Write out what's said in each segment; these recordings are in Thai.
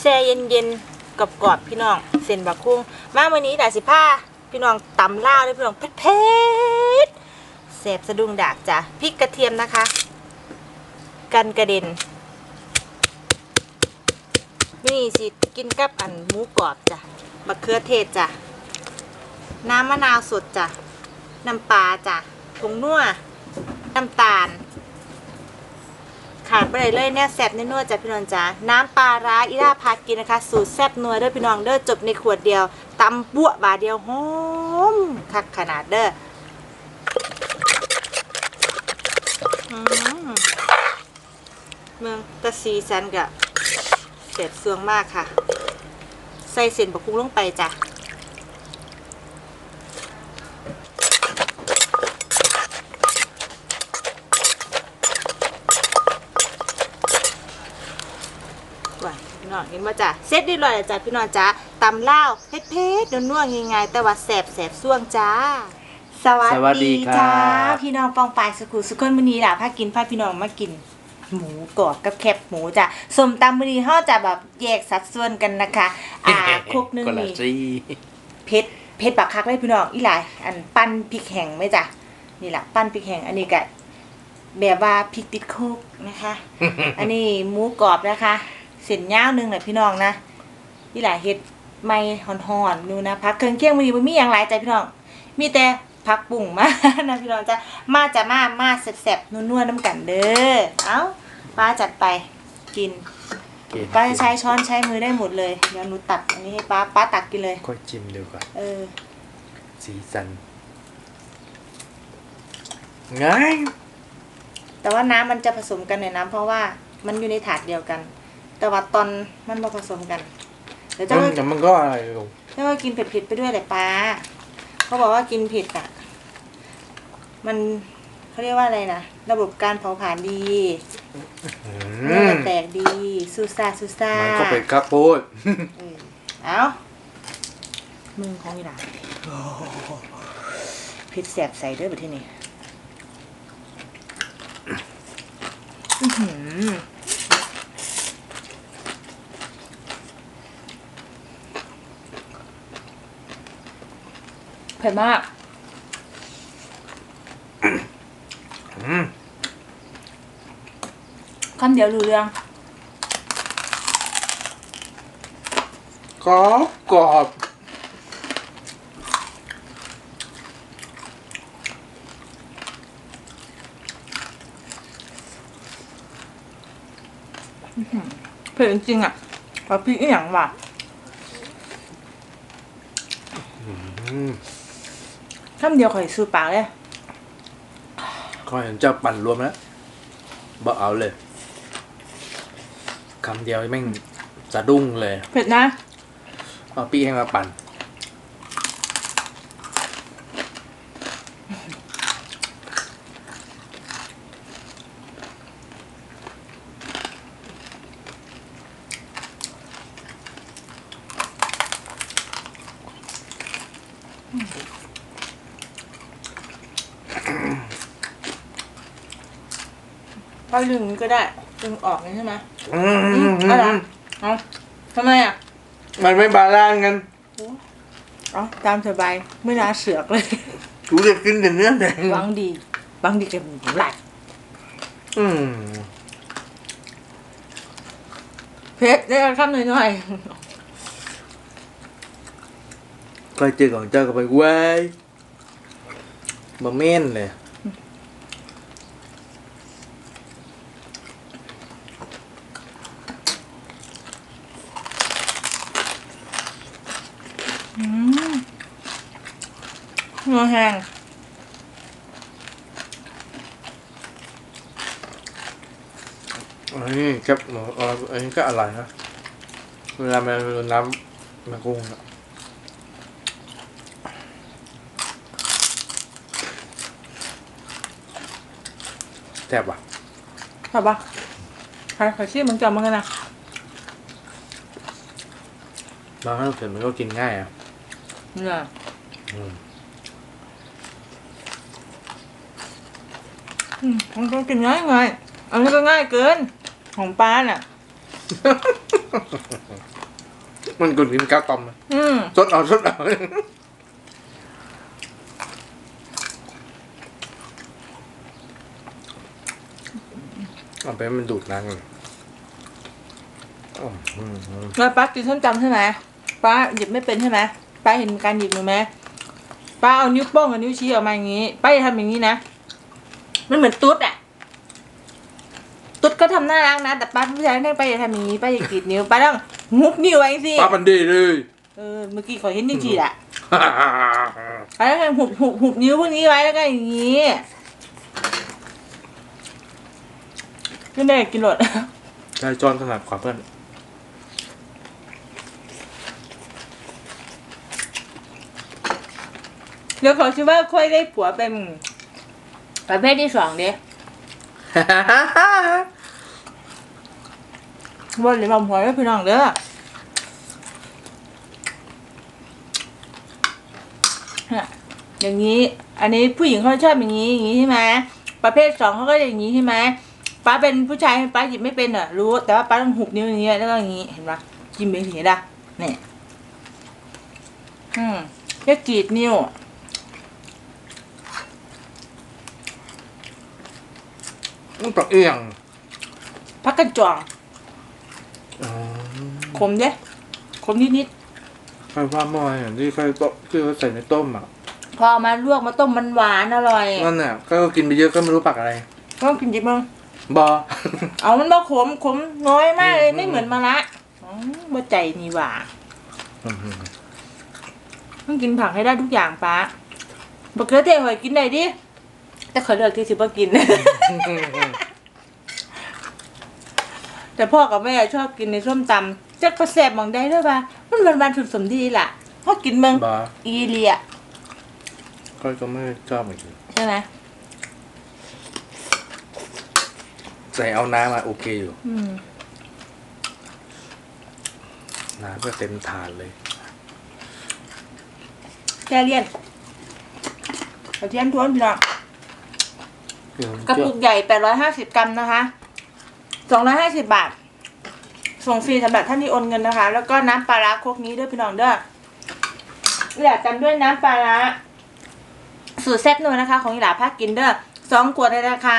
แช่เย็นๆกรอบๆพี่น้องเส้นบักคุ้งมาวันนี้ดาสิผ้าพี่น้องตำล่าเลยพี่น้องเผ็ดๆแสบสะดุ้งดากจ้ะพริกกระเทียมนะคะ กันกระเด็นนี่สิกินกับอันหมูกรอบจ้ะมะเขือเทศจ้ะน้ำมะนาวสดจ้ะน้ำปลาจ้ะผงนัวน้ำตาล ขาดไปเลยเลยเนี่ยแซ่บนัวๆจ้ะพี่น้องจ้าน้ำปลาร้าอีราพากินนะคะ สูตรแซ่บนัวเด้อพี่น้องเด้อจบในขวดเดียวตำบัวบาเดียวหอมคักขนาดเด้อเมืองตะซีซันกับเสียบเสืองมากค่ะ ใส่เส้นบะคุ้งลงไปจ้ะ ว่าพี่น้ องเห็นว่าจ้ะเสร็จเรียบร้อยแล้วจ้ะพี่น้องจ้าตำล่าวเผ็ดๆนัวๆง่ายๆแต่ว่าแสบแสบส่วงจ้าสวัสวัสดีครับ จ้าพี่น้องปองปายสกุลสุขนมื้อนี้ล่ะพากินพาพี่น้องมากิน หมูกรอบกับแคบหมูจ้ะส้มตำมื้อนี้เฮาจะแบบแยกสัดส่วนกันนะคะ อ่าคลุกหนึงคนละนี่ซี่เผ็ดเผ็ดบักคักเลยพี่น้องอีหลาย อันปั้นพริกแห้งไหมจ้ะนี่แหละปั้นพริกแห้งอันนี้ก็แบบว่าพริกติดโคกนะคะ อันนี้หมูกรอบนะคะเส้นยาวหนึงแหละพี่น้องนะอีหลายเฮ็ดไม่ห่อนๆดูนะพักเครื่องเคียงมื้อนี้บ่มีหยังหลายจ้ะพี่น้อง มีแต่ผักบุ่งมานะพี่น้องจ้ะมาจะมามาแซ่บๆนัวๆน้ำกันเด้อเอ้าป้าจัดไปกินกินป้าจะใช้ช้อนใช้มือได้หมดเลยเดี๋ยวหนูตักอันนี้ให้ป้าป้าตักกินเลยค่อยจิ้มดูก่อนเออสีสันง่ายแต่ว่าน้ำมันจะผสมกันหน่อยนะเพราะว่ามันอยู่ในถาดเดียวกัน แต่ว่าตอนมันมาผสมกันเดี๋ยวอืเจ้ามแต่มันก็อะไรลงเจ้าก็กินเผ็ดๆไปด้วยแหละป้าเขาบอกว่ากินเผ็ดอะ มันเขาเรียกว่าอะไรนะระบบการเผาผลาญดีอืเนื้อมมันแตกดีซูซาซูซามันก็เป็นข้าวโพดเออเอามือของอีหลานเผ็ดแสบใส่เด้อแบบที่นี่อื้อหือ เผ็ดมาก อืมคำเดียวรู้เรื่องกรอบกรอบเผ็ดจริงๆอะปลาพริกอหย่างว่ะ อืม คำเดียวข่อยสูดปากเลยก็เห็นจะปั่นรวมแล้วบ่เอาเลยคำเดียวแม่งสะดุ้งเลย เผ็ดนะ เอาปี้ให้มาปั่น ก็ดึงก็ได้ดึงออกเลยใช่ไหมอือืมมอะไรเอาทำไมอะมันไม่บาลานซ์กันเอาตามสบายไม่น่าเสือกเลยกูจะกินแต่เนื้อแดงบางดีบางดีกับไหลอืมเผ็ดได้คำหน่อยก็เจอของเจ้าก็ไปเว้ยบะเม่นเลย เนื้อแห้งอันนี้ครับหมูเอาอันนี้ก็อร่อยนะเวลามันโดนน้ำมันกุ้งอะแซ่บว่ะใช่ปะใครใครชี้มึงจำมึงกันนะบางครั้งเผ็ดมันก็กินง่ายอะเนี่ยอืม มมันก็กินง่ายไงอันนี้ก็ง่ายเกิน ของป้าน่ะ มันกุนกินข้าวต้มอะอืมสดเอาสดเอาเอาไปให้มันดูดน้ำเลยอ๋ออืมอืมแล้วป้ากินส้มตำใช่ไหมป้าหยิบไม่เป็นใช่ไหมป้าเห็นการหยิบหนูไหมป้าเอานิ้วโป้งกับนิ้วชี้ออกมาอย่างนี้ ป้าจะทำอย่างนี้นะ มันเหมือนตุ๊ดอะตุ๊ดก็ทำน่ารักนะ แต่ป้าผู้ชายนั่งป้าจะทำอย่างนี้ป้าจะกรีดนิ้วป้าต้องงุบนิ้วไว้สิป้าปันดีเลยเออเมื่อกี้ขอเห็นจริงๆอะป้าต้องหุบหุบหุบนิ้วพวกนี้ไว้แล้วก็อย่างนี้ไม่ได้กินหรอกใช่จอนถนัดขวาเพื่อนเดี๋ยวขอชื่อว่าค่อยได้ผัวเป็น ประเภทที่สองเด้วันนี้มาหัวแล้วพี่น้องเด้อเนี่ยอย่างนี้ อันนี้ผู้หญิงเขาชอบอย่างนี้อย่างนี้ใช่ไหมประเภทสองเขาก็อย่างนี้ใช่ไหมป้าเป็นผู้ชายป้าหยิบไม่เป็นเหรอรู้แต่ว่าป้าต้องหุบนิ้วอย่างนี้แล้วก็อย่างนี้เห็นปะจิ้มไปทีนี้ได้เนี่ยอืมแค่กรีดนิ้ว มันปักเอียงพักกันจองอ๋อขมเด้ขมนิดนิดใครว่ามอยอย่างที่ใครต้มที่เขาใส่ในต้มอะๆพอมาลวกมาต้มมันหวานอร่อยนั่นน่ะก็กินไปเยอะก็ไม่รู้ปักอะไร ต้องกินจิบมึงบอ เอามันมาขมขมน้อยมากเลยอืม ไม่เหมือนมะระอ๋อบ่ใจนี่หว่าอืมต้องกินผักให้ได้ทุกอย่างป้าบักเขือเทศหอยกินได้ดิ แต่ขอเลือกที่สิบ่กิน แต่พ่อกับแม่ชอบกินในส้มตำจักประแสบมองได้ด้วยป่ะมันวันวันๆสุดสมดีล่ะพ่อกินเมืองบออีเลียก็ก็ไม่ชอบเหมือนกันใช่ไหมใส่เอาน้ำมาโอเคอยู่ อืม น้ำก็เต็มถาดเลยแค่เลี่ยนกระเทียมทวนพี่น้อง กระปุกใหญ่ 850 กรัมนะคะ 250 บาท ส่งฟรีสำหรับท่านที่โอนเงินนะคะ แล้วก็น้ำปลาร้าโคกนี้ด้วยพี่น้องเด้ออยากจำด้วยน้ำปลาร้าสูตรแซ่บนัวนะคะ ของอีหลาภาคกินเด้อสองขวดในราคา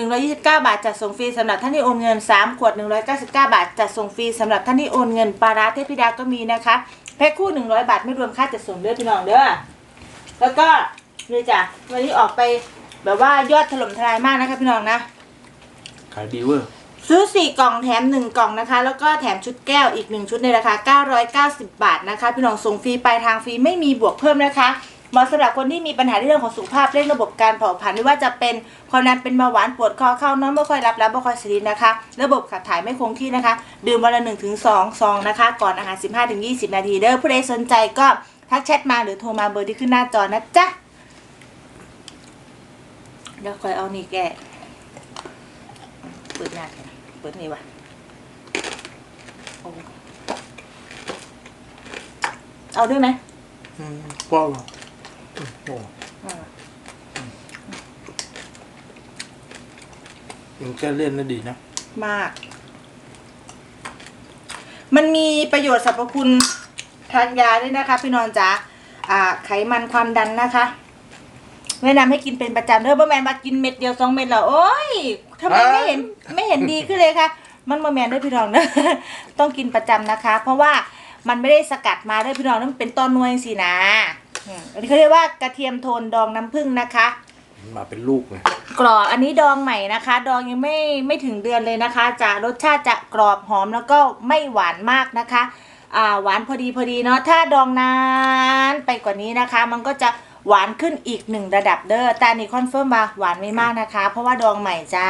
129 บาทจัดส่งฟรีสำหรับท่านที่โอนเงิน 3 ขวด 199 บาทจัดส่งฟรีสำหรับท่านที่โอนเงินปลาร้าเทพิดาก็มีนะคะ แพ็คคู่ 100 บาทไม่รวมค่าจัดส่งเด้อพี่น้องเด้อแล้วก็นี่จ้ะวันนี้ออกไป แบบว่ายอดถล่มทลายมากนะคะพี่น้องนะ ขายดีเวอร์ ซื้อ 4 กล่องแถม 1 กล่องนะคะ แล้วก็แถมชุดแก้วอีก 1 ชุดในราคา 990 บาทนะคะ พี่น้องส่งฟรีปลายทางฟรีไม่มีบวกเพิ่มนะคะเหมาะสำหรับคนที่มีปัญหาเรื่องของสุขภาพเรื่องระบบการเผาผลาญไม่ว่าจะเป็นความดันเป็นเบาหวานปวดคอเข้านอนไม่ค่อยรับแล้วไม่ค่อยสลีนนะคะ ระบบขับถ่ายไม่คงที่นะคะ ดื่มวันละ1ถึง2ซองนะคะ ก่อนอาหาร 15ถึง20 นาทีเด้อผู้ใดสนใจก็ทักแชทมาหรือโทรมาเบอร์ที่ขึ้นหน้าจอนะจ๊ะ เดี๋ยวคอยเอานี่แกเปิดหน้าแกนะเปิดนี่วะเอาด้วยไหมอืมว้าวโอ้โหอ่ามันแค่เล่นน่าดีนะ มาก มันมีประโยชน์สรรพคุณทานยาด้วยนะคะ พี่นอนจ๋าอ่าไขมันความดันนะคะ แนะนำให้กินเป็นประจำเด้อบ่แมนมากินเม็ดเดียวสองเม็ดแล้วโอ้ยทำไมไม่เห็นไม่เห็นดีขึ้นเลยคะมันบ่แมนเด้อพี่น้องเด้อต้องกินประจำนะคะ เพราะว่ามันไม่ได้สกัดมาเด้อพี่น้องนั่นเป็นต้นนวยสินะอืมอันนี้เขาเรียกว่ากระเทียมโทนดองน้ำผึ้งนะคะ มันมาเป็นลูกไงกรอบอันนี้ดองใหม่นะคะ ดองยังไม่ไม่ถึงเดือนเลยนะคะจะรสชาติจะกรอบหอมแล้วก็ไม่หวานมากนะคะอ่าหวานพอดีพอดีเนาะถ้าดองนานไปกว่านี้นะคะ มันก็จะ หวานขึ้นอีกหนึ่งระดับเด้อแต่อันนี่คอนเฟิร์มมาหวานไม่มากนะคะ เพราะว่าดองใหม่จ้า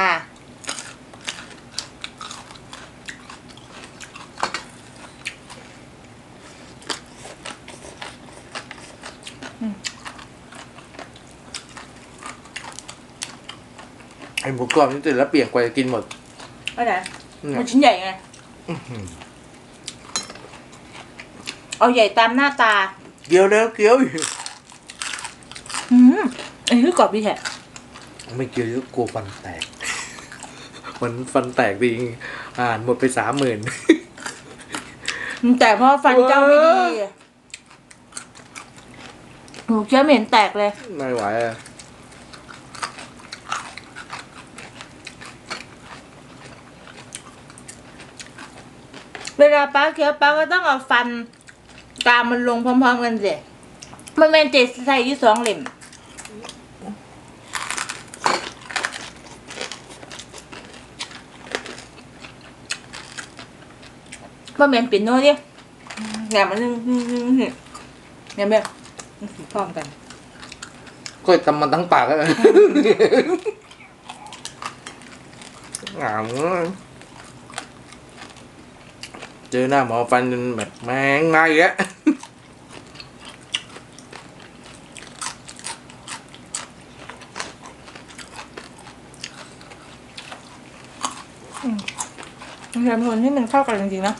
ไอหมูกรอบนี่ตื่นแล้วเปลี่ยนกว่าจะกินหมดเอาไหนเนี่ยมันชิ้นใหญ่ไงอื้อหือเอาใหญ่ตามหน้าตา เกี๊ยวแล้วเกี๊ยวอีก อืมอันนี้คือกรอบดีแท้ไม่เกี๊ยวเยอะกลัวฟันแตก มันฟันแตกดีอ่านหมดไปสามหมื่นแต่เพราะฟันเจ้าไม่ดีหนูเคี้ยวไม่เห็นแตกเลย ไม่ไหวอะเวลาป้าเคี้ยวป้าก็ต้องเอาฟันกรามมันลงพร้อมๆกันสิมันเป็นเจ็ดใส่ยี่สองเหล่ม มันเป็นปิ่นโน่ดิแหนมมันนึงแหนมแบบพร้อมกันก็ทำมันทั้งปากแล้วกันหงามเจอหน้าหมอฟันจนแบบแม่งไงแกะมันเป็นคนที่มันเข้ากันจริงๆนะ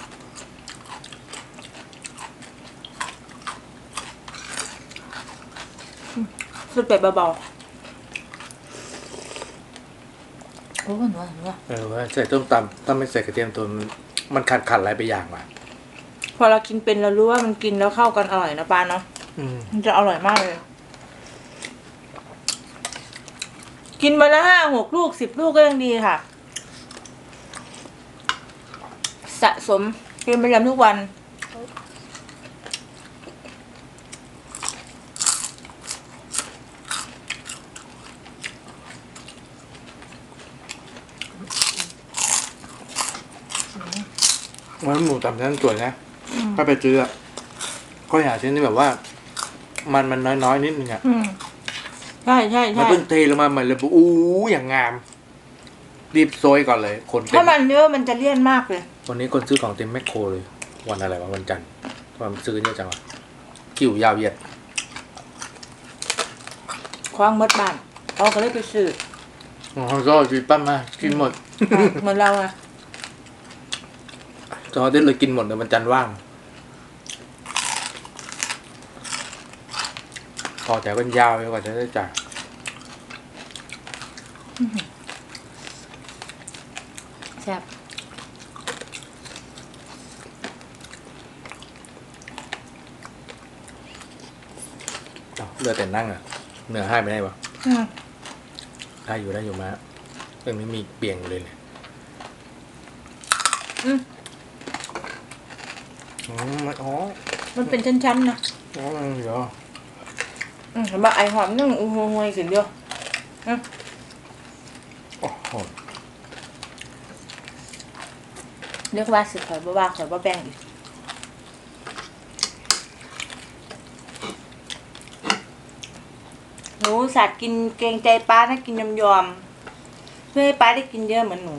อืม สุดเป็ดเบาๆโอ้หนัวหนัวเออว่าใส่ต้มตำถ้าไม่ใส่กระเทียมตัวมันมันขาดขาดอะไรไปอย่างว่ะพอเรากินเป็นเรารู้ว่ามันกินแล้วเข้ากันอร่อยนะปาเนาะอืมมันจะอร่อยมากเลย กินมาละห้าหกลูกสิบลูกก็ยังดีค่ะ สะสมกินประจำทุกวัน มันหมูตำชั้นสวยนะถ้าไปซื้ออะก็อยากชิ้นที่แบบว่า มันมันน้อยๆนิดนึงอะอืมใช่ใช่มันใช่เพิ่งเทลงมาเหมือนเลยปุ๊บอู้อย่างงาม รีบโซยก่อนเลย คนเต็ถ้ามมันเยอะมันจะเลี่ยนมากเลย วันนี้คนซื้อของเต็มแมคโครเลย วันอะไรวะวันจันทร์วันซื้อเยอะจังวะคิวยาวเหยียดคว้างมดบ้านเขาก็เลยไปซื้ออ๋อก็จีปั้มมากินหมดอะเหมือนเราอะ จอได้เลยกินหมดเลยวันจันทร์ว่าง พอแต่กันยาวไปกว่าจะได้จ่ายแซ่บอ้าวเหลือแต่นั่งอะเหนือให้ไปได้ปะอืมได้อยู่ได้อยู่มาเรื่องนี้มีเปลี่ยงเลยเนี่ยอื มอ๋อมันอ๋อมันเป็นชั้นๆนะอ๋อเดี๋ยวอืมเห็นปะไอหอมนึ่งอุ้ยหวยขึ้นเดียวอืมโอ้โหเรียกว่าสิข่อยบ่ว่าข่อยบ่แบ่งอีกหนูสัตว์กินเกรงใจป้าถ้ากินยำยอมเพื่อให้ป้าได้กินเยอะเหมือนหนู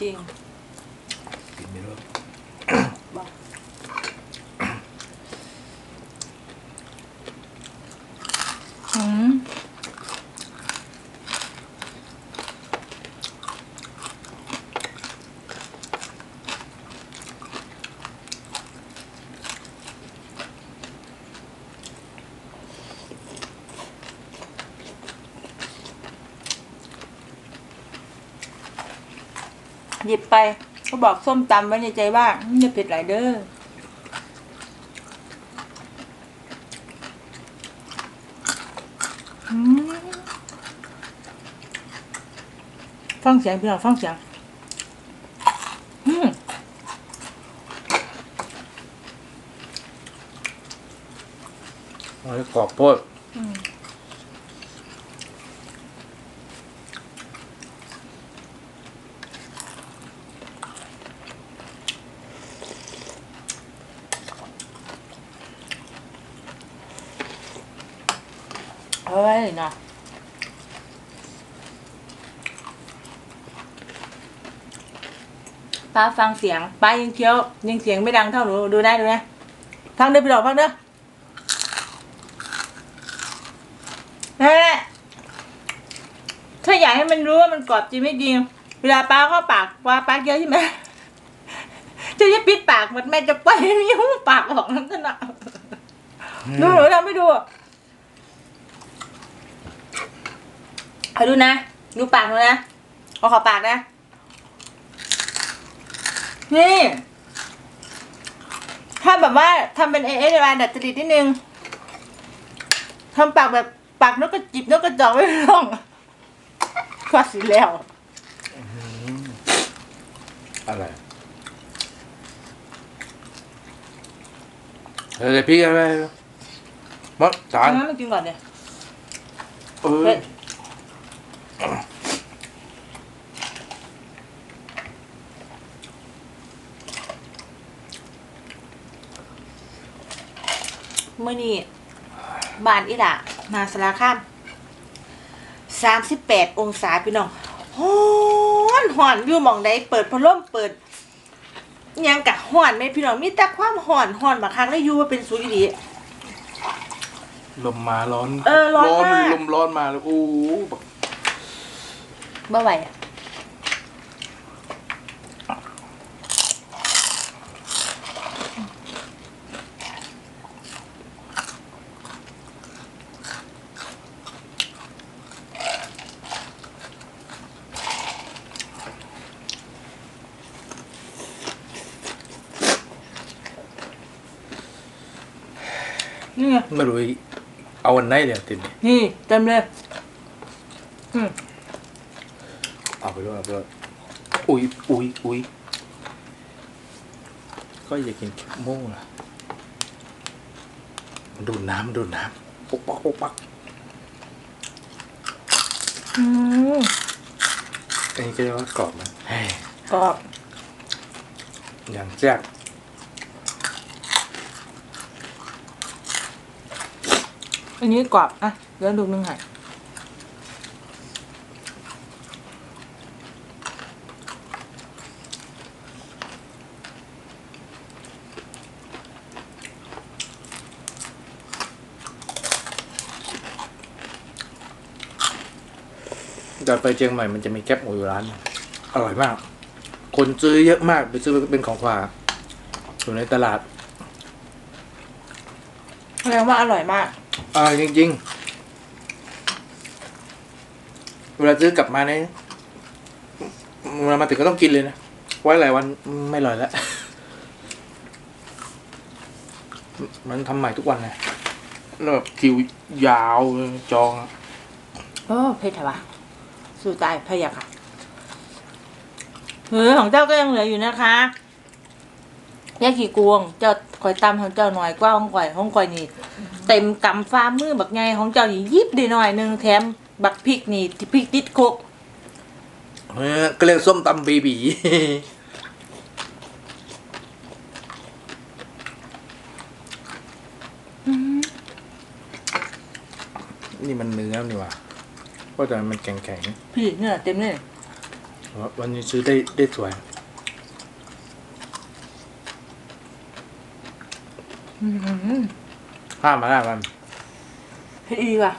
จริง กินไม่รู้ บอกอืม หยิบไป ก็บอกส้มตำไว้ในใจว่าอย่าเผ็ดหลายเด้อฟังเสียงพี่น้องฟังเสียงอืมเอาให้กรอบโพด อืมเอาไว้เลยนะ ป้าฟังเสียงป้ายังเคี้ยวยังเสียงไม่ดังเท่าหนูดูได้ดูนะฟังเด้อพี่ดอกฟังเด้อนั่นแหละถ้าอยากให้มันรู้ว่ามันกรอบจริงไม่จริงเวลาป้าเข้าปากป้าป้าเคี้ยวใช่ไหมจะจะปิดปากมันแม่จะไปล่อยให้มีหูปากออกนั่นน่ะดูหนูทำให้ดูเอาดูนะ ดูปากหนูนะเอาขอปากนะ นี่ ถ้าแบบว่าทำเป็นเอเอเดวานดัดจริตนิดนึงทำปากแบบปากนกกระจิบนกกระจอกไม่ร้องก็สิแล้ว อะไรเดี๋ยวพี่อะไรมดจานงั้นมากินก่อนเนี่ยเออ เผ็ดเมื่อนี้บ้านอีหล่ะนาสลาข้ามสามสิบแปดองศาพี่น้องฮ้อนห่อนอยู่หมองใดเปิดพัดลมเปิดอิหยังกะห่อนไหมพี่น้องมีแต่ความห่อนห่อนบางครั้งได้อยู่ว่าเป็นสุยดีลมมาร้อน เออร้อนมาก ลมร้อนมาแล้วโอ้โหแบบบ่ไหวอะ ไงไม่รู้เอาวันไหนเดี๋ยวติดนี่เต็มเลยอืมเอาไปด้วยเอาไปด้วยอุ้ยอุ้ยอุ้ยก็อยากกินโม่งล่ะมันดูดน้ำมันดูดน้ำปุ๊กปักปุ๊กปักอืมอันนี้ก็เรียกว่ากรอบมันเฮ้ยกรอบอย่างแจ๊ก อันนี้กรอบ อะเดี๋ยวดูนึงให้ตอนไปเชียงใหม่มันจะมีแก๊บหมูอยู่ร้านหนึ่งอร่อยมาก คนซื้อเยอะมากไปซื้อเป็นของฝากอยู่ในตลาด แสดงว่าอร่อยมาก อ่าจริงๆ เวลาซื้อกลับมาเนี่ยเวลามาถึงก็ต้องกินเลยนะ ไว้หลายวันไม่อร่อยแล้ว มันทำใหม่ทุกวันเลยแล้วแบบคิวยาวจองอะโอ้เผ็ดเหรอวะสู้ตายพะยะค่ะเฮ้ยของเจ้าก็ยังเหลืออยู่นะคะแยกขี่กวง เจ้าคอยตำของเจ้าหน่อยกว่าของข่อยของข่อยนี่ เต็มกำฟ้ามือบักไงของเจ้านี่ยิบได้หน่อยหนึงแถมบักพริกนี่ที่พริกติดโคกเออก็เรียกส้มตำบีบีนี่มันเนื้อนี่หว่าเพราะแต่มันแข็งพี่เนื้อเต็มเลยๆวันนี้ซื้อได้ได้สวย อืม ห้ามมาได้มันเผ็ดดีว่ะ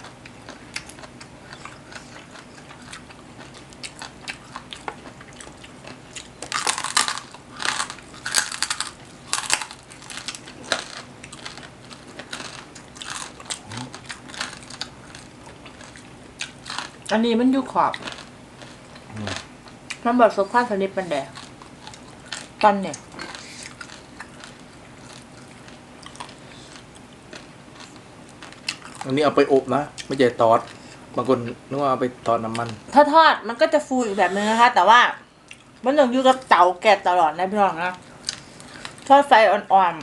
อันนี้มันอยู่ขอบ มันบอกสมความสนิทมันแดงปันเนี่ย อันนี้เอาไปอบนะ ไม่ใช่ทอดบางคนนึกว่าเอาไปทอดน้ำมัน ถ้าทอดมันก็จะฟูอีกแบบนึงนะคะ แต่ว่า มันต้องอยู่กับเตาแก๊สตลอดนะพี่น้องนะทอดไฟอ่อน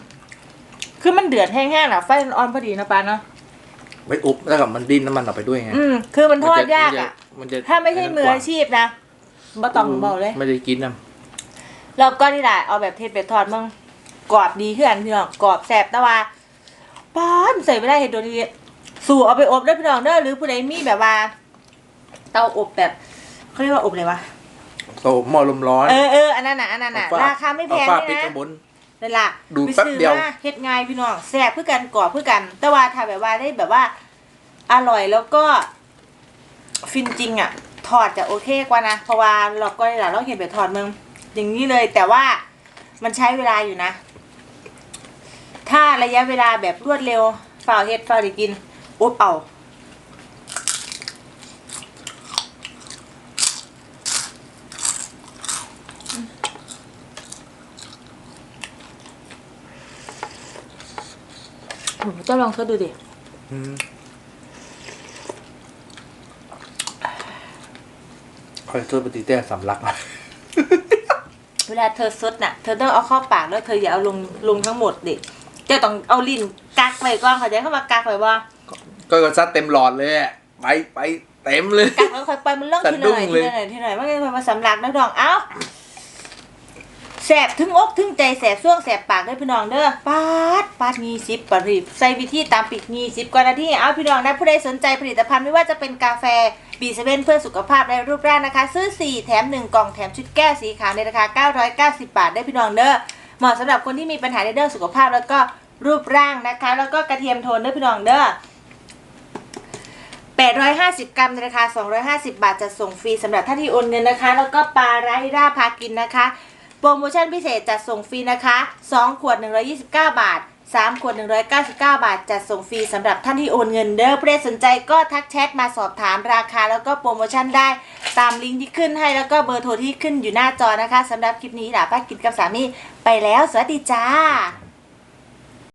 ๆ คือมันเดือดแห้งๆแหละไฟอ่อนๆพอดีนะปาเนาะไปอบแล้วกับมันดิ้นน้ำมันออกไปด้วยไงอืมคือมันทอดยากมันจะอะมันจะถ้าไม่ใช่มืออาชีพนะบ่ต้องบอกเลย ไม่ได้กินนะแล้วก็นี่แหละเอาแบบเทศไปทอดมึงกรอบดีขึ้นพี่น้องกรอบแสบแต่ว่าป้อนใส่ไม่ได้เห็นตัวนี้ สู่เอาไปอบได้พี่น้องเด้อหรือผู้ใดมีแบบว่า เตาอบแบบเขาเรียกว่าอบอะไรวะโตหม้อลมร้อนเออเอออันนั้นน่ะอันนั้นน่ะเอฝ้ราคาไม่แพงเอฝ้าด้ปิวดยนะข้างบนนั่นล่ะดูไปแป๊บซื้อเดียวมาเฮ็ดง่ายพี่น้องแซ่บเพื่อกันกรอบเพื่อกัน แต่ว่าถ้าแบบว่าได้แบบว่า อร่อยแล้วก็ ฟินจริงอะทอดจะโอเคกว่านะเพราะว่าเราก็ได้หละเราเห็นแบบทอดมึงอย่างนี้เลยแต่ว่ามันใช้เวลาอยู่นะ ถ้าระยะเวลาแบบรวดเร็วฝ่าวเฮ็ดฝ่าวได้กิน อบเอาจะลองเสิร์ชดูดิคอยเดปฏิเต้สำลัก เวลาเธอซดน่ะ เธอต้องเอาเข้าปากแล้วเธออย่าเอาลงลงทั้งหมดดิเจ้าต้องเอาลิ้นกักไว้ก่อนเข้าใเข้ามากักไว้ว่า ก็กระซัดเต็มหลอดเลยอะไปไปเต็มเลยกักแล้วค่อยปล่อยมันเลิกทีละหน่อยสะดุ้งทีเลยละหน่อยทีละหน่อยมันก็ค่อยมาสำลักนะพี่น้องเอ้าแสบถึงอกถึงใจแสบช่วงแสบปากเด้อพี่น้องเด้อปาดปาดงีสิบปรีบใส่วิธีตามปิดงีสิบกว่านาทีเอาพี่น้องนะผู้ใดสนใจผลิตภัณฑ์ไม่ว่าจะเป็นกาแฟบีเซเว่นเพื่อสุขภาพและรูปร่างนะคะ ซื้อ 4 แถม 1 กล่องแถมชุดแก้วสีขาวในราคา 990 บาทได้พี่น้องเด้อเหมาะสำหรับคนที่มีปัญหาในเรื่องสุขภาพแล้วก็รูปร่างนะคะ แล้วก็กระเทียมโทนเด้อพี่น้องเด้อ 850 กรัมในราคา 250 บาทจะส่งฟรีสำหรับท่านที่โอนเงินนะคะ แล้วก็ปลาไรด้าพากินนะคะ โปรโมชั่นพิเศษจัดส่งฟรีนะคะ 2 ขวด 129 บาท 3 ขวด 199 บาท จัดส่งฟรีสำหรับท่านที่โอนเงินเด้อผู้ใดสนใจก็ทักแชทมาสอบถามราคา แล้วก็โปรโมชั่นได้ตามลิงก์ที่ขึ้นให้แล้วก็เบอร์โทรที่ขึ้นอยู่หน้าจอนะคะสำหรับคลิปนี้หลาป้ากินกับสามีไปแล้ว สวัสดีจ้า